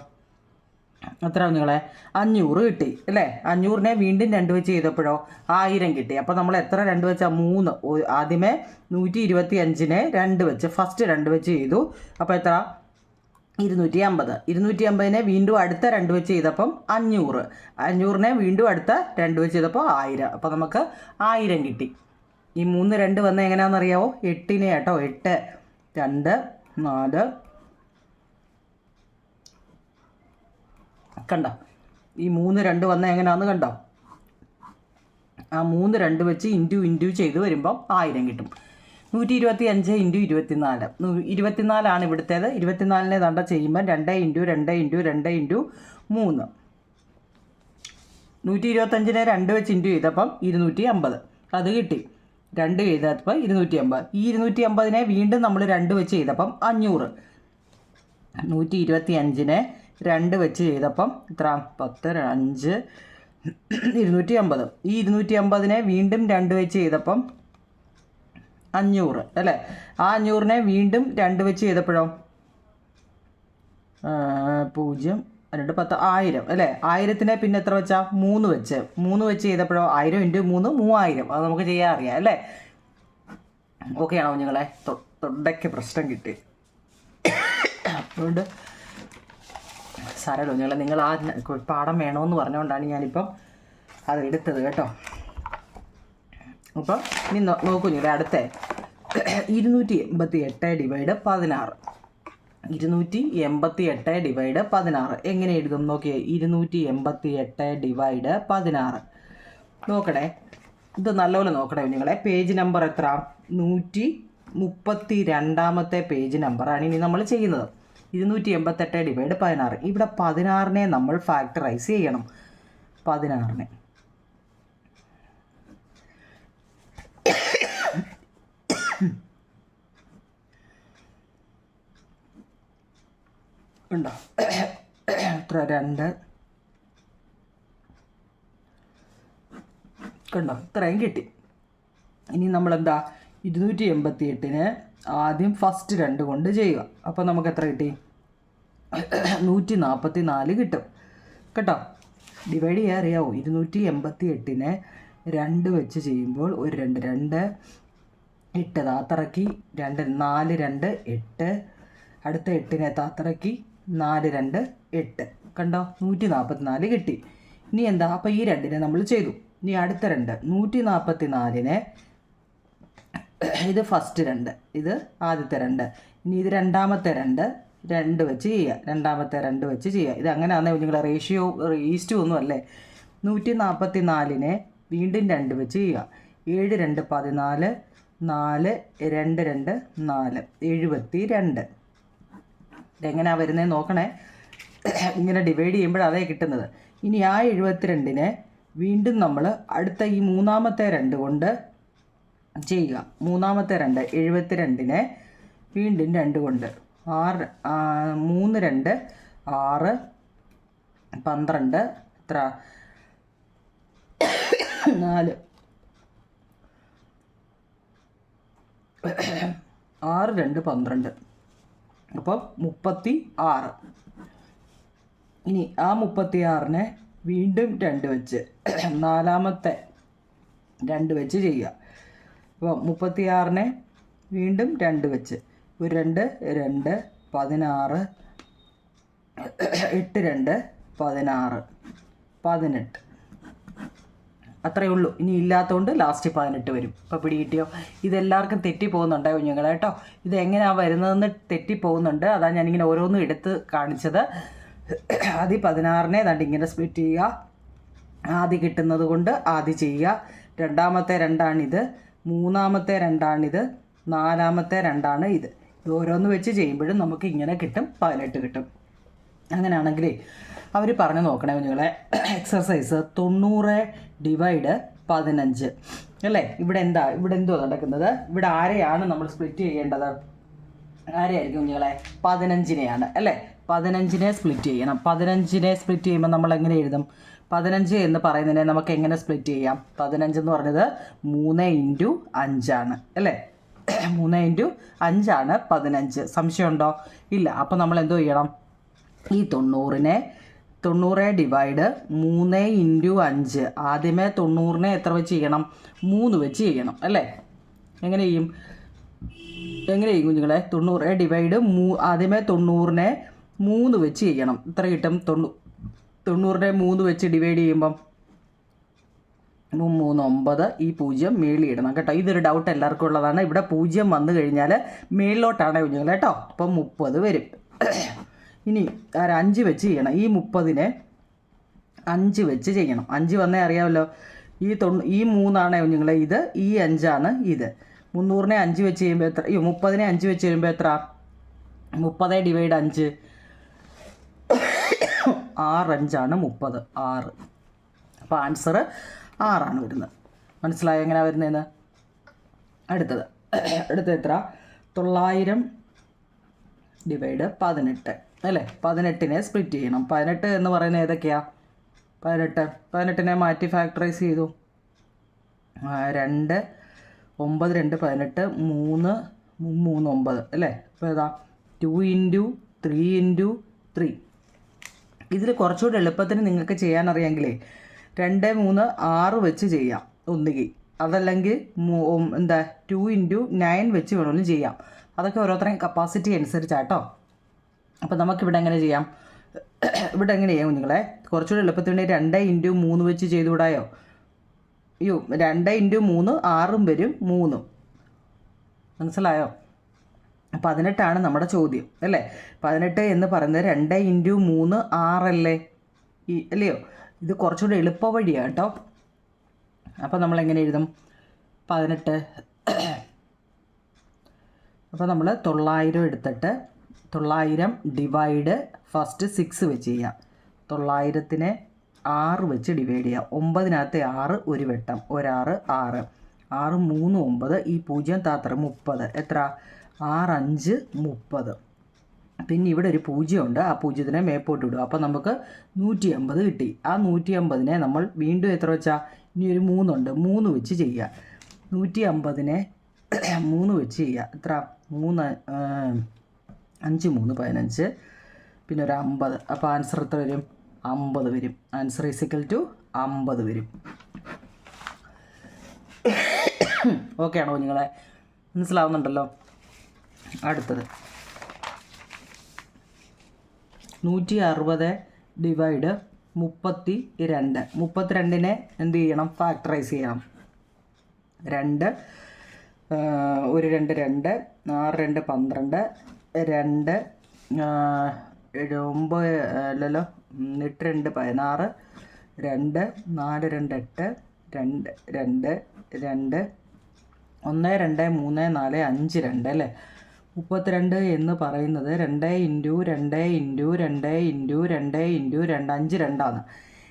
Speaker 1: എത്ര നിങ്ങളെ അഞ്ഞൂറ് കിട്ടി അല്ലേ? അഞ്ഞൂറിനെ വീണ്ടും രണ്ട് വെച്ച് ചെയ്തപ്പോഴോ ആയിരം കിട്ടി. അപ്പോൾ നമ്മൾ എത്ര രണ്ട് വെച്ചാൽ മൂന്ന്. ആദ്യമേ നൂറ്റി ഇരുപത്തി അഞ്ചിനെ രണ്ട് വെച്ച് ഫസ്റ്റ് രണ്ട് വെച്ച് ചെയ്തു. അപ്പോൾ എത്ര? ഇരുന്നൂറ്റി അമ്പത് ഇരുന്നൂറ്റി അമ്പതിനെ വീണ്ടും അടുത്ത രണ്ട് വെച്ച് ചെയ്തപ്പം അഞ്ഞൂറ്. അഞ്ഞൂറിനെ വീണ്ടും അടുത്ത രണ്ട് വെച്ച് ചെയ്തപ്പോൾ ആയിരം. അപ്പോൾ നമുക്ക് ആയിരം കിട്ടി. ഈ മൂന്ന് രണ്ട് വന്ന എങ്ങനെയാണെന്നറിയാവോ? എട്ടിനെ കേട്ടോ എട്ട് രണ്ട് നാല് കണ്ടോ? ഈ മൂന്ന് രണ്ട് വന്ന എങ്ങനെയാണെന്ന് കണ്ടോ? ആ മൂന്ന് രണ്ട് വെച്ച് ഇന്റു ഇന്റു ചെയ്ത് വരുമ്പോൾ ആയിരം കിട്ടും. നൂറ്റി ഇരുപത്തി അഞ്ച് ഇന്റു ഇരുപത്തിനാല് ഇരുപത്തിനാലാണ് ഇവിടുത്തേത്. ഇരുപത്തിനാലിനെ തണ്ട ചെയ്യുമ്പോൾ രണ്ട് ഇന്റു രണ്ട് ഇന്റു രണ്ട് ഇന്റു മൂന്ന്. നൂറ്റി ഇരുപത്തഞ്ചിനെ രണ്ട് വെച്ച് ഇന്റു ചെയ്തപ്പം ഇരുന്നൂറ്റി അമ്പത് അത് കിട്ടി. രണ്ട് ചെയ്തപ്പോൾ ഇരുന്നൂറ്റി അമ്പത് ഈ ഇരുന്നൂറ്റി അമ്പതിനെ വീണ്ടും നമ്മൾ രണ്ട് വെച്ച് ചെയ്തപ്പം അഞ്ഞൂറ്. നൂറ്റി ഇരുപത്തി അഞ്ചിനെ രണ്ട് വെച്ച് ചെയ്തപ്പം ഇത്ര പത്ത് അഞ്ച് ഇരുന്നൂറ്റി അമ്പത് ഈ ഇരുന്നൂറ്റി അമ്പതിനെ വീണ്ടും രണ്ട് വെച്ച് ചെയ്തപ്പം അഞ്ഞൂറ് അല്ലേ? ആ അഞ്ഞൂറിനെ വീണ്ടും രണ്ട് വെച്ച് ചെയ്തപ്പോഴോ? പൂജ്യം രണ്ട് പത്ത് ആയിരം അല്ലേ? ആയിരത്തിനെ പിന്നെ എത്ര വെച്ചാൽ മൂന്ന് വെച്ച്. മൂന്ന് വെച്ച് ചെയ്തപ്പോഴോ? ആയിരം ഇന്റു മൂന്ന് മൂവായിരം. അത് നമുക്ക് ചെയ്യാൻ അറിയാം അല്ലേ? ഓക്കെ ആണോ നിങ്ങളെ തൊണ്ടയ്ക്ക് പ്രശ്നം കിട്ടി. അതുകൊണ്ട് സാരമല്ലോ. നിങ്ങൾ നിങ്ങൾ ആ പാഠം വേണമെന്ന് പറഞ്ഞുകൊണ്ടാണ് ഞാനിപ്പം അത് എടുത്തത് കേട്ടോ. അപ്പം ഇനി നോക്കൂ ഞാൻ അടുത്ത. ഇരുന്നൂറ്റി എൺപത്തി എട്ട് ഡിവൈഡ് പതിനാറ്. ഇരുന്നൂറ്റി എൺപത്തി എട്ട് ഡിവൈഡ് പതിനാറ്. എങ്ങനെ എഴുതും നോക്കിയേ? ഇരുന്നൂറ്റി എൺപത്തി എട്ട് ഡിവൈഡ് പതിനാറ്. നോക്കണേ ഇത് നല്ലപോലെ നോക്കണേ നിങ്ങളെ പേജ് നമ്പർ എത്ര? നൂറ്റി മുപ്പത്തി രണ്ടാമത്തെ പേജ് നമ്പറാണ് ഇനി നമ്മൾ ചെയ്യുന്നത്. ഇരുന്നൂറ്റി എൺപത്തെട്ട് ഡിവൈഡ് പതിനാറ്. ഇവിടെ പതിനാറിനെ നമ്മൾ ഫാക്ടറൈസ് ചെയ്യണം. പതിനാറിനെ. ഉണ്ടോ? എത്ര രണ്ട്. കണ്ടോ? ഇത്രയും കിട്ടി. ഇനി നമ്മളെന്താ? ഇരുന്നൂറ്റി എൺപത്തി എട്ടിന് ആദ്യം ഫസ്റ്റ് രണ്ട് കൊണ്ട് ചെയ്യുക. അപ്പോൾ നമുക്ക് എത്ര കിട്ടി? നൂറ്റി നാൽപ്പത്തി നാല് കിട്ടും. കേട്ടോ? ഡിവൈഡ് ചെയ്യാൻ അറിയാവോ ഇരുന്നൂറ്റി എൺപത്തി എട്ടിനെ രണ്ട് വെച്ച് ചെയ്യുമ്പോൾ ഒരു രണ്ട് രണ്ട് എട്ട്. താത്തറക്കി രണ്ട് നാല് രണ്ട് എട്ട്. അടുത്ത എട്ടിനെ താത്തറക്കി നാല് രണ്ട് എട്ട്. കണ്ടോ? നൂറ്റി നാൽപ്പത്തി നാല് കിട്ടി. ഇനി എന്താ? അപ്പോൾ ഈ രണ്ടിനെ നമ്മൾ ചെയ്തു. ഇനി അടുത്ത രണ്ട്. നൂറ്റി നാൽപ്പത്തി നാലിനെ ഇത് ഫസ്റ്റ് രണ്ട്. ഇത് ആദ്യത്തെ രണ്ട്. ഇനി ഇത് രണ്ടാമത്തെ രണ്ട്. രണ്ട് വെച്ച് ചെയ്യുക. രണ്ടാമത്തെ രണ്ട് വെച്ച് ചെയ്യുക. ഇത് അങ്ങനെയാണെന്ന് നിങ്ങളുടെ റേഷ്യോ ഈസ്റ്റു ഒന്നും അല്ലേ? നൂറ്റി നാൽപ്പത്തി നാലിനെ വീണ്ടും രണ്ട് വെച്ച് ചെയ്യുക. ഏഴ് രണ്ട് പതിനാല് നാല് രണ്ട് രണ്ട് നാല് എഴുപത്തി രണ്ട്. ഇതെങ്ങനെയാണ് വരുന്നത് നോക്കണേ. ഇങ്ങനെ ഡിവൈഡ് ചെയ്യുമ്പോൾ അതേ കിട്ടുന്നത്. ഇനി ആ എഴുപത്തിരണ്ടിനെ വീണ്ടും നമ്മൾ അടുത്ത ഈ മൂന്നാമത്തെ രണ്ട് കൊണ്ട് ചെയ്യുക. മൂന്നാമത്തെ രണ്ട് എഴുപത്തിരണ്ടിനെ വീണ്ടും രണ്ട് കൊണ്ട് ആറ് മൂന്ന് രണ്ട് ആറ് പന്ത്രണ്ട് എത്ര? നാല്. ആറ് രണ്ട് പന്ത്രണ്ട്. അപ്പം മുപ്പത്തി ആറ് ഇനി ആ മുപ്പത്തി ആറിനെ വീണ്ടും രണ്ട് വെച്ച്. നാലാമത്തെ രണ്ട് വെച്ച് ചെയ്യുക. അപ്പോൾ മുപ്പത്തി ആറിനെ വീണ്ടും രണ്ട് വെച്ച്. ഒരു രണ്ട് രണ്ട് പതിനാറ് എട്ട് രണ്ട് പതിനാറ്. പതിനെട്ട്. അത്രയേ ഉള്ളൂ. ഇനി ഇല്ലാത്തതുകൊണ്ട് ലാസ്റ്റ് പതിനെട്ട് വരും. ഇപ്പോൾ പിടി കിട്ടിയോ ഇതെല്ലാവർക്കും തെറ്റിപ്പോകുന്നുണ്ട് കുഞ്ഞുങ്ങളെ കേട്ടോ? ഇത് എങ്ങനെയാണ് വരുന്നതെന്ന് തെറ്റിപ്പോകുന്നുണ്ട്. അതാ ഞാനിങ്ങനെ ഓരോന്നും എടുത്ത് കാണിച്ചത്. ആദ്യം പതിനാറിനെ ദാണ്ട് ഇങ്ങനെ സ്പ്ലിറ്റ് ചെയ്യുക. ആദ്യം കിട്ടുന്നത് കൊണ്ട് ആദ്യം ചെയ്യുക. രണ്ടാമത്തെ രണ്ടാണിത്. മൂന്നാമത്തെ രണ്ടാണിത്. നാലാമത്തെ രണ്ടാണ് ഇത്. ഓരോന്ന് വെച്ച് ചെയ്യുമ്പോഴും നമുക്ക് ഇങ്ങനെ കിട്ടും പതിനെട്ട് കിട്ടും. അങ്ങനെയാണെങ്കിൽ അവർ പറഞ്ഞു നോക്കണേ കുഞ്ഞുങ്ങളെ. എക്സർസൈസ് തൊണ്ണൂറ് ഡിവൈഡ് പതിനഞ്ച്. അല്ലേ? ഇവിടെ എന്താ? ഇവിടെ എന്തോ നടക്കുന്നത്? ഇവിടെ ആരെയാണ് നമ്മൾ സ്പ്ലിറ്റ് ചെയ്യേണ്ടത്? ആരെയായിരിക്കും കുഞ്ഞുങ്ങളെ? പതിനഞ്ചിനെയാണ്. അല്ലേ? പതിനഞ്ചിനെ സ്പ്ലിറ്റ് ചെയ്യണം. പതിനഞ്ചിനെ സ്പ്ലിറ്റ് ചെയ്യുമ്പോൾ നമ്മൾ എങ്ങനെ എഴുതും? പതിനഞ്ച് എന്ന് പറയുന്നതിനെ നമുക്ക് എങ്ങനെ സ്പ്ലിറ്റ് ചെയ്യാം? പതിനഞ്ച് എന്ന് പറഞ്ഞത് മൂന്ന് ഇന്റു അഞ്ചാണ്. അല്ലേ? മൂന്ന് ഇന്റു അഞ്ചാണ് പതിനഞ്ച്. സംശയമുണ്ടോ? ഇല്ല. അപ്പോൾ നമ്മൾ എന്തോ ചെയ്യണം? ഈ തൊണ്ണൂറിനെ തൊണ്ണൂറ് ഡിവൈഡ് മൂന്ന് ഇന്റു അഞ്ച്. ആദ്യമേ തൊണ്ണൂറിനെ എത്ര വെച്ച് ചെയ്യണം? മൂന്ന് വെച്ച് ചെയ്യണം അല്ലേ? എങ്ങനെ ചെയ്യും? എങ്ങനെ ചെയ്യും കുഞ്ഞുങ്ങളെ? തൊണ്ണൂറ് ഡിവൈഡ് മൂ ആദ്യമേ തൊണ്ണൂറിനെ മൂന്ന് വെച്ച് ചെയ്യണം. ഇത്ര കിട്ടും? തൊണ്ണൂ തൊണ്ണൂറിനെ മൂന്ന് വെച്ച് ഡിവൈഡ് ചെയ്യുമ്പം മൂന്ന് ഒമ്പത് ഈ പൂജ്യം മേളിൽ ഇടണം കേട്ടോ. ഇതൊരു ഡൗട്ട് എല്ലാവർക്കും ഉള്ളതാണ് ഇവിടെ പൂജ്യം വന്നു കഴിഞ്ഞാൽ മേളിലോട്ടാണ് കുഞ്ഞുങ്ങൾ കേട്ടോ. അപ്പം മുപ്പത് വരും. ഇനി അഞ്ച് വെച്ച് ചെയ്യണം. ഈ മുപ്പതിനെ അഞ്ച് വെച്ച് ചെയ്യണം. അഞ്ച് വന്നേ അറിയാമല്ലോ. ഈ തൊണ്ണൂ ഈ മൂന്നാണ് കുഞ്ഞുങ്ങളെ ഇത് ഈ അഞ്ചാണ് ഇത്. മുന്നൂറിനെ അഞ്ച് വെച്ച് ചെയ്യുമ്പോൾ എത്ര? ഈ മുപ്പതിനെ അഞ്ച് വെച്ച് ചെയ്യുമ്പോൾ എത്ര? മുപ്പത് ഡിവൈഡ് അഞ്ച്. ആറ് അഞ്ചാണ് മുപ്പത്. ആറ്. അപ്പോൾ ആൻസർ ആറാണ് വരുന്നത്. മനസ്സിലായി എങ്ങനെയാണ് വരുന്നതെന്ന്? അടുത്തത്. അടുത്ത എത്ര? തൊള്ളായിരം ഡിവൈഡ് പതിനെട്ട്. അല്ലേ? പതിനെട്ടിനെ സ്പ്ലിറ്റ് ചെയ്യണം. പതിനെട്ട് എന്ന് പറയുന്നത് ഏതൊക്കെയാ? പതിനെട്ട്. പതിനെട്ടിനെ മാറ്റി ഫാക്ടറൈസ് ചെയ്തു. രണ്ട് ഒമ്പത് രണ്ട് പതിനെട്ട് മൂന്ന് മൂന്ന് ഒമ്പത്. അല്ലേ? അപ്പോൾ ഏതാ two into three into three ഇതിൽ കുറച്ചുകൂടി എളുപ്പത്തിന് നിങ്ങൾക്ക് ചെയ്യാൻ അറിയാമെങ്കിലേ രണ്ട് മൂന്ന് ആറ് വെച്ച് ചെയ്യാം ഒന്നുകിൽ. അതല്ലെങ്കിൽ എന്താ ടു ഇന്റു നയൻ വെച്ച് വേണമെങ്കിലും ചെയ്യാം. അതൊക്കെ ഓരോരുത്തരെയും കപ്പാസിറ്റി അനുസരിച്ചാട്ടോ. അപ്പോൾ നമുക്കിവിടെ എങ്ങനെ ചെയ്യാം? ഇവിടെ എങ്ങനെ ചെയ്യാം കുഞ്ഞുങ്ങളെ? കുറച്ചുകൂടി എളുപ്പത്തിന് വേണ്ടി രണ്ട് ഇന്റു മൂന്ന് വെച്ച് ചെയ്തുകൂടായോ? അയ്യോ രണ്ട് ഇന്റു മൂന്ന് ആറും വരും മൂന്നും. മനസ്സിലായോ? പതിനെട്ടാണ് നമ്മുടെ ചോദ്യം അല്ലേ? പതിനെട്ട് എന്ന് പറയുന്നത് രണ്ട് ഇന്റു മൂന്ന് ആറല്ലേ? ഈ അല്ലയോ? ഇത് കുറച്ചുകൂടി എളുപ്പവഴിയാണ് കേട്ടോ അപ്പോൾ നമ്മൾ എങ്ങനെ എഴുതും? പതിനെട്ട്. അപ്പോൾ നമ്മൾ തൊള്ളായിരം എടുത്തിട്ട് തൊള്ളായിരം ഡിവൈഡ് ഫസ്റ്റ് സിക്സ് വെച്ച് ചെയ്യാം. തൊള്ളായിരത്തിനെ ആറ് വെച്ച് ഡിവൈഡ് ചെയ്യാം. ഒമ്പതിനകത്തെ ആറ് ഒരു വെട്ടം. ഒരാറ് ആറ്. ആറ് മൂന്ന് ഒമ്പത്. ഈ പൂജ്യം താത്ര മുപ്പത്. എത്ര? ആറഞ്ച് മുപ്പത്. പിന്നെ ഇവിടെ ഒരു പൂജ്യമുണ്ട്. ആ പൂജ്യത്തിനെ മേപ്പോട്ട് ഇടും അപ്പോൾ നമുക്ക് നൂറ്റി അമ്പത് കിട്ടി. ആ നൂറ്റി അമ്പതിനെ നമ്മൾ വീണ്ടും എത്ര വെച്ചാൽ ഇനി ഒരു മൂന്നുണ്ട്. മൂന്ന് വെച്ച് ചെയ്യുക. നൂറ്റി അമ്പതിനെ മൂന്ന് വെച്ച് ചെയ്യുക. എത്ര? മൂന്ന് അഞ്ച് മൂന്ന് പതിനഞ്ച്. പിന്നെ ഒരു അമ്പത്. അപ്പോൾ ആൻസർ എത്ര വരും? അമ്പത് വരും. ആൻസർ ഈസിക്കൽ ടു അമ്പത് വരും. ഓക്കെ ആണോ നിങ്ങളെ മനസ്സിലാവുന്നുണ്ടല്ലോ? അടുത്തത്. നൂറ്റി അറുപത് ഡിവൈഡ് മുപ്പത്തി രണ്ട് മുപ്പത്തിരണ്ടിനെ എന്ത് ചെയ്യണം? ഫാക്ടറൈസ് ചെയ്യണം. രണ്ട് ഒരു രണ്ട് രണ്ട് ആറ് രണ്ട് പന്ത്രണ്ട് രണ്ട് ഒമ്പത് അല്ലല്ലോ എട്ട് രണ്ട് പതിനാറ് രണ്ട് നാല് രണ്ട് എട്ട് രണ്ട് രണ്ട് രണ്ട് ഒന്ന് രണ്ട് മൂന്ന് നാല് അഞ്ച് രണ്ട് അല്ലേ? മുപ്പത്തിരണ്ട് എന്ന് പറയുന്നത് രണ്ട് ഇന്റു രണ്ട് ഇന്റു രണ്ട് ഇന്റു രണ്ട് ഇന്റു രണ്ട് അഞ്ച് രണ്ടാണ്.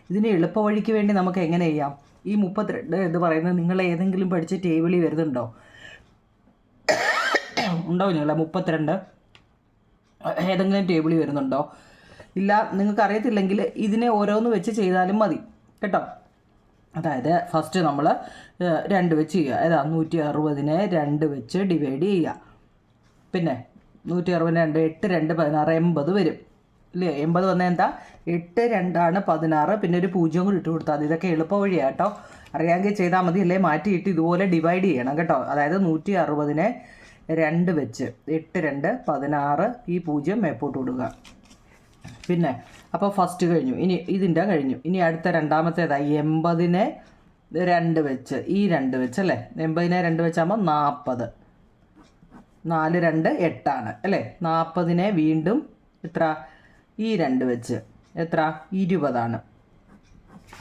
Speaker 1: ഇതിന് എളുപ്പ വഴിക്ക് വേണ്ടി നമുക്ക് എങ്ങനെ ചെയ്യാം? ഈ മുപ്പത്തിരണ്ട് എന്ന് പറയുന്നത് നിങ്ങൾ ഏതെങ്കിലും പഠിച്ച ടേബിളിൽ വരുന്നുണ്ടോ? ഉണ്ടോ നിങ്ങളെ മുപ്പത്തിരണ്ട്? ഏതെങ്കിലും ടേബിളിൽ വരുന്നുണ്ടോ? ഇല്ല നിങ്ങൾക്ക് അറിയത്തില്ലെങ്കിൽ ഇതിനെ ഓരോന്ന് വെച്ച് ചെയ്താലും മതി. കേട്ടോ? അതായത് ഫസ്റ്റ് നമ്മൾ രണ്ട് വെച്ച് ചെയ്യുക. ഏതാ? നൂറ്റി അറുപതിനെ രണ്ട് വെച്ച് ഡിവൈഡ് ചെയ്യുക. പിന്നെ നൂറ്റി അറുപത് രണ്ട് എട്ട് രണ്ട് പതിനാറ് എൺപത് വരും. ഇല്ലേ? എൺപത് വന്നാൽ എന്താ? എട്ട് രണ്ടാണ് പതിനാറ്. പിന്നെ ഒരു പൂജ്യം കൂടി ഇട്ട് കൊടുത്താൽ മതി. ഇതൊക്കെ എളുപ്പ വഴിയാണ് കേട്ടോ. അറിയാമെങ്കിൽ ചെയ്താൽ മതി. അല്ലേ മാറ്റിയിട്ട് ഇതുപോലെ ഡിവൈഡ് ചെയ്യണം കേട്ടോ. അതായത് നൂറ്റി അറുപതിനെ രണ്ട് വെച്ച് എട്ട് രണ്ട് പതിനാറ് ഈ പൂജ്യം മേപ്പോട്ട് കൊടുക്കുക. പിന്നെ അപ്പോൾ ഫസ്റ്റ് കഴിഞ്ഞു. ഇനി ഇതിന്റെ കഴിഞ്ഞു. ഇനി അടുത്ത രണ്ടാമത്തേതായി എൺപതിനെ രണ്ട് വെച്ച് ഈ രണ്ട് വെച്ച് അല്ലേ? എൺപതിനെ രണ്ട് വെച്ചാകുമ്പോൾ നാൽപ്പത്. നാല് രണ്ട് എട്ടാണ് അല്ലേ? നാൽപ്പതിനെ വീണ്ടും എത്ര? ഈ രണ്ട് വെച്ച് എത്ര? ഇരുപതാണ്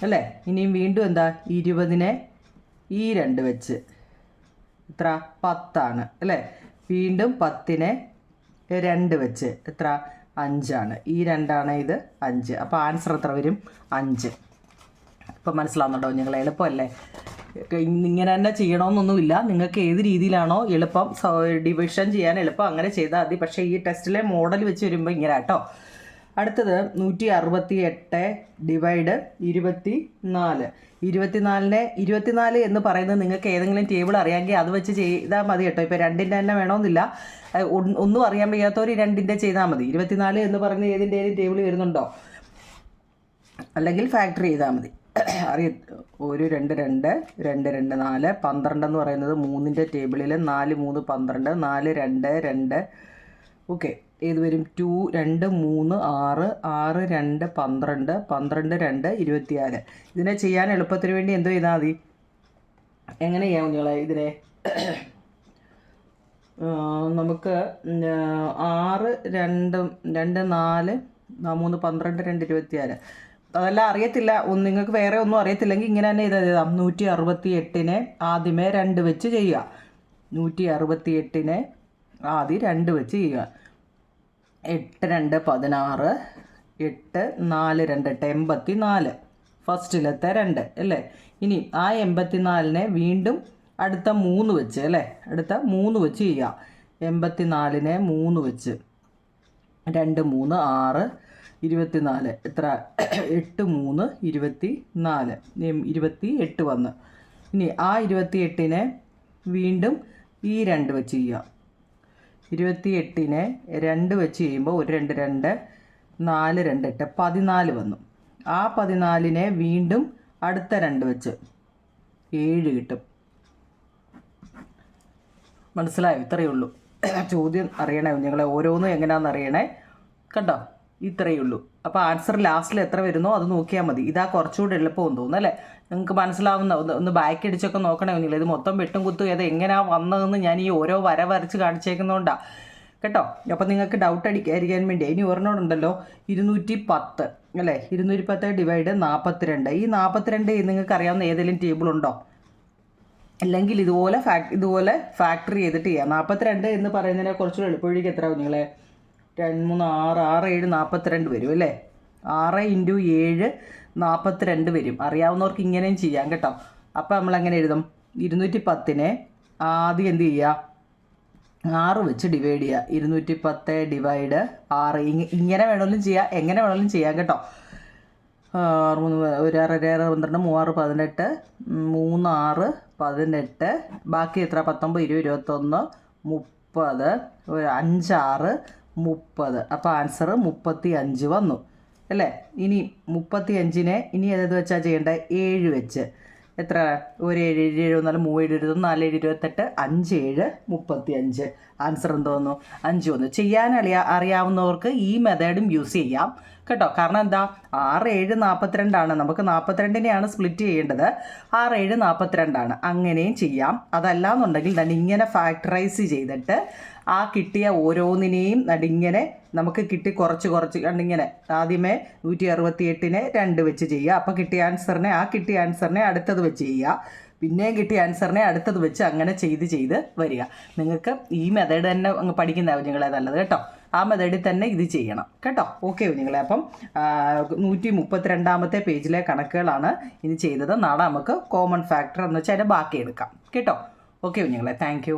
Speaker 1: അല്ലേ? ഇനിയും വീണ്ടും എന്താ? ഇരുപതിനെ ഈ രണ്ട് വെച്ച് എത്ര? പത്താണ് അല്ലേ? വീണ്ടും പത്തിനെ രണ്ട് വെച്ച് എത്ര? അഞ്ചാണ്. ഈ രണ്ടാണ് ഇത് അഞ്ച്. അപ്പോൾ ആൻസർ എത്ര വരും? അഞ്ച്. ഇപ്പം മനസ്സിലാവുന്നുണ്ടോ? നിങ്ങൾ എളുപ്പമല്ലേ? ഇങ്ങനെ തന്നെ ചെയ്യണമെന്നൊന്നുമില്ല നിങ്ങൾക്ക് ഏത് രീതിയിലാണോ എളുപ്പം ഡിവിഷൻ ചെയ്യാൻ എളുപ്പം അങ്ങനെ ചെയ്താൽ മതി. പക്ഷേ ഈ ടെസ്റ്റിലെ മോഡൽ വെച്ച് വരുമ്പോൾ ഇങ്ങനെ കേട്ടോ അടുത്തത് നൂറ്റി അറുപത്തി എട്ട് ഡിവൈഡ് ഇരുപത്തി നാല് ഇരുപത്തിനാലിനെ ഇരുപത്തിനാല് എന്ന് പറയുന്നത് നിങ്ങൾക്ക് ഏതെങ്കിലും ടേബിൾ അറിയാമെങ്കിൽ അത് വെച്ച് ചെയ്താൽ മതി കേട്ടോ ഇപ്പോൾ രണ്ടിന്റെ തന്നെ വേണമെന്നില്ല ഒന്നും അറിയാൻ വയ്യാത്തവർ രണ്ടിന്റെ ചെയ്താൽ മതി. ഇരുപത്തിനാല് എന്ന് പറയുന്നത് ഏതിന്റെയും ടേബിൾ വരുന്നുണ്ടോ? അല്ലെങ്കിൽ ഫാക്ടറി ചെയ്താൽ മതി. അറിയ ഒരു രണ്ട് രണ്ട് രണ്ട് രണ്ട് നാല് പന്ത്രണ്ട് എന്ന് പറയുന്നത് മൂന്നിന്റെ ടേബിളിൽ നാല് മൂന്ന് പന്ത്രണ്ട് നാല് രണ്ട് രണ്ട്. ഓക്കെ ഏത് വരും? ടു രണ്ട് മൂന്ന് ആറ് ആറ് രണ്ട് പന്ത്രണ്ട് പന്ത്രണ്ട് രണ്ട് ഇരുപത്തിയാറ്. ഇതിനെ ചെയ്യാൻ എളുപ്പത്തിന് വേണ്ടി എന്തോ ചെയ്താൽ മതി. എങ്ങനെ ചെയ്യാം കുഞ്ഞുങ്ങളെ ഇതിനെ? നമുക്ക് ആറ് രണ്ട് രണ്ട് നാല് മൂന്ന് പന്ത്രണ്ട് രണ്ട് ഇരുപത്തിയാറ്. അതെല്ലാം അറിയത്തില്ല. ഒന്ന് നിങ്ങൾക്ക് വേറെ ഒന്നും അറിയത്തില്ലെങ്കിൽ ഇങ്ങനെ തന്നെ ചെയ്താൽ ചെയ്താം നൂറ്റി അറുപത്തി എട്ടിനെ ആദ്യമേ രണ്ട് വെച്ച് ചെയ്യുക. നൂറ്റി അറുപത്തി എട്ടിനെ ആദ്യം രണ്ട് വെച്ച് ചെയ്യുക. എട്ട് രണ്ട് പതിനാറ്. എട്ട് നാല് രണ്ട് എട്ട് എൺപത്തി നാല് ഫസ്റ്റിലത്തെ രണ്ട് അല്ലേ? ഇനി ആ എൺപത്തി നാലിനെ വീണ്ടും അടുത്ത മൂന്ന് വെച്ച് അല്ലേ? അടുത്ത മൂന്ന് വെച്ച് ചെയ്യുക. എൺപത്തി നാലിനെ മൂന്ന് വെച്ച്. രണ്ട് മൂന്ന് ആറ്. ഇരുപത്തിനാല്. എത്ര? എട്ട് മൂന്ന് ഇരുപത്തി നാല് ഇരുപത്തി എട്ട് വന്ന്. ഇനി ആ ഇരുപത്തി എട്ടിനെ വീണ്ടും ഈ രണ്ട് വെച്ച് ചെയ്യാം ഇരുപത്തി എട്ടിനെ രണ്ട് വെച്ച് ചെയ്യുമ്പോൾ ഒരു രണ്ട് രണ്ട് നാല് രണ്ട് എട്ട് പതിനാല് വന്നു. ആ പതിനാലിനെ വീണ്ടും അടുത്ത രണ്ട് വെച്ച് ഏഴ് കിട്ടും. മനസ്സിലായോ? ഇത്രയേ ഉള്ളൂ. ചോദ്യം അറിയണേ നിങ്ങളെ ഓരോന്നും എങ്ങനെയാണെന്ന് അറിയണേ. കണ്ടോ? ഇത്രയേ ഉള്ളൂ. അപ്പോൾ ആൻസർ ലാസ്റ്റിൽ എത്ര വരുന്നോ അത് നോക്കിയാൽ മതി. ഇതാ കുറച്ചുകൂടെ എളുപ്പമെന്ന് തോന്നുന്നു അല്ലേ? നിങ്ങൾക്ക് മനസ്സിലാവുന്ന ഒന്ന് ഒന്ന് ബാക്ക് അടിച്ചൊക്കെ നോക്കണമെന്നില്ല ഇത് മൊത്തം വെട്ടും കുത്തും ഏത് എങ്ങനെയാണ് വന്നതെന്ന് ഞാൻ ഈ ഓരോ വര വരച്ച് കാണിച്ചേക്കുന്നതുകൊണ്ടാണ് കേട്ടോ? അപ്പോൾ നിങ്ങൾക്ക് ഡൗട്ട് അടിക്കാതിരിക്കാൻ വേണ്ടി. ഇനി ഒരെണ്ണോടുണ്ടല്ലോ ഇരുന്നൂറ്റി പത്ത് അല്ലേ? ഇരുന്നൂറ്റി പത്ത് ഡിവൈഡ് നാൽപ്പത്തിരണ്ട് ഈ നാൽപ്പത്തിരണ്ട് നിങ്ങൾക്ക് അറിയാവുന്ന ഏതെങ്കിലും ടേബിൾ ഉണ്ടോ? അല്ലെങ്കിൽ ഇതുപോലെ ഫാക് ഇതുപോലെ ഫാക്ടറി ചെയ്തിട്ട് ചെയ്യാം. നാൽപ്പത്തിരണ്ട് എന്ന് പറയുന്നതിനെ കുറച്ചുകൂടെ എളുപ്പഴിക്ക് എത്ര നിങ്ങളെ? രണ്ട് മൂന്ന് ആറ് ആറ് ഏഴ് നാൽപ്പത്തിരണ്ട് വരും അല്ലേ? ആറ് ഇന്റു ഏഴ് നാൽപ്പത്തിരണ്ട് വരും. അറിയാവുന്നവർക്ക് ഇങ്ങനെയും ചെയ്യാം കേട്ടോ. അപ്പോൾ നമ്മൾ എങ്ങനെ എഴുതും? ഇരുന്നൂറ്റി പത്തിനെ ആദ്യം എന്ത് ചെയ്യുക ആറ് വെച്ച് ഡിവൈഡ് ചെയ്യുക ഇരുന്നൂറ്റി പത്ത് ഡിവൈഡ് ആറ് ഇങ്ങനെ വേണമെങ്കിലും ചെയ്യാം. എങ്ങനെ വേണമെങ്കിലും ചെയ്യാം കേട്ടോ. ആറ് മൂന്ന് ഒരു ആറ് ഒരു ആറ് പന്ത്രണ്ട് മൂവാറ് പതിനെട്ട് മൂന്ന് ആറ് പതിനെട്ട്. ബാക്കി എത്ര? പത്തൊമ്പത് ഇരുപത് ഇരുപത്തൊന്ന് മുപ്പത് ഒരു അഞ്ചാറ് മുപ്പത്. അപ്പോൾ ആൻസർ മുപ്പത്തി അഞ്ച് വന്നു. അല്ലേ? ഇനി മുപ്പത്തി അഞ്ചിനെ ഇനി ഏത് വെച്ചാൽ ചെയ്യേണ്ടത് ഏഴ് വെച്ച്. എത്ര? ഒരു ഏഴ് ഏഴ് ഏഴ് നാല് മൂവേഴ് ഇരുപത്തൊന്ന് നാല് ഏഴ് ഇരുപത്തെട്ട് അഞ്ച് ഏഴ് മുപ്പത്തി അഞ്ച് ആൻസർ എന്തോന്നു അഞ്ച് വന്നു. ചെയ്യാൻ അറിയാ അറിയാവുന്നവർക്ക് ഈ മെത്തേഡും യൂസ് ചെയ്യാം. കേട്ടോ? കാരണം എന്താ? ആറ് ഏഴ് നാൽപ്പത്തിരണ്ടാണ് നമുക്ക് നാൽപ്പത്തിരണ്ടിനെയാണ് സ്പ്ലിറ്റ് ചെയ്യേണ്ടത്. ആറ് ഏഴ് നാൽപ്പത്തിരണ്ടാണ് അങ്ങനെയും ചെയ്യാം. അതല്ല എന്നുണ്ടെങ്കിൽ തന്നെ ഇങ്ങനെ ഫാക്ടറൈസ് ചെയ്തിട്ട് ആ കിട്ടിയ ഓരോന്നിനെയും നടിങ്ങനെ നമുക്ക് കിട്ടി കുറച്ച് കുറച്ച് കണ്ടിങ്ങനെ. ആദ്യമേ നൂറ്റി അറുപത്തി എട്ടിനെ രണ്ട് വെച്ച് ചെയ്യുക. അപ്പോൾ കിട്ടിയ ആൻസറിനെ ആ കിട്ടിയ ആൻസറിനെ അടുത്തത് വെച്ച് ചെയ്യുക. പിന്നെയും കിട്ടിയ ആൻസറിനെ അടുത്തത് വെച്ച് അങ്ങനെ ചെയ്ത് ചെയ്ത് വരിക. നിങ്ങൾക്ക് ഈ മെത്തേഡ് തന്നെ അങ്ങ് പഠിക്കുന്ന കുഞ്ഞുങ്ങളെ നല്ലത് കേട്ടോ. ആ മെത്തേഡിൽ തന്നെ ഇത് ചെയ്യണം കേട്ടോ. ഓക്കെ കുഞ്ഞുങ്ങളെ അപ്പം നൂറ്റി മുപ്പത്തിരണ്ടാമത്തെ പേജിലെ കണക്കുകളാണ് ഇനി ചെയ്തത്. നാളെ നമുക്ക് കോമൺ ഫാക്ടർ എന്ന് വെച്ചാൽ അതിന്റെ ബാക്കി എടുക്കാം. കേട്ടോ. ഓക്കെ കുഞ്ഞുങ്ങളെ താങ്ക്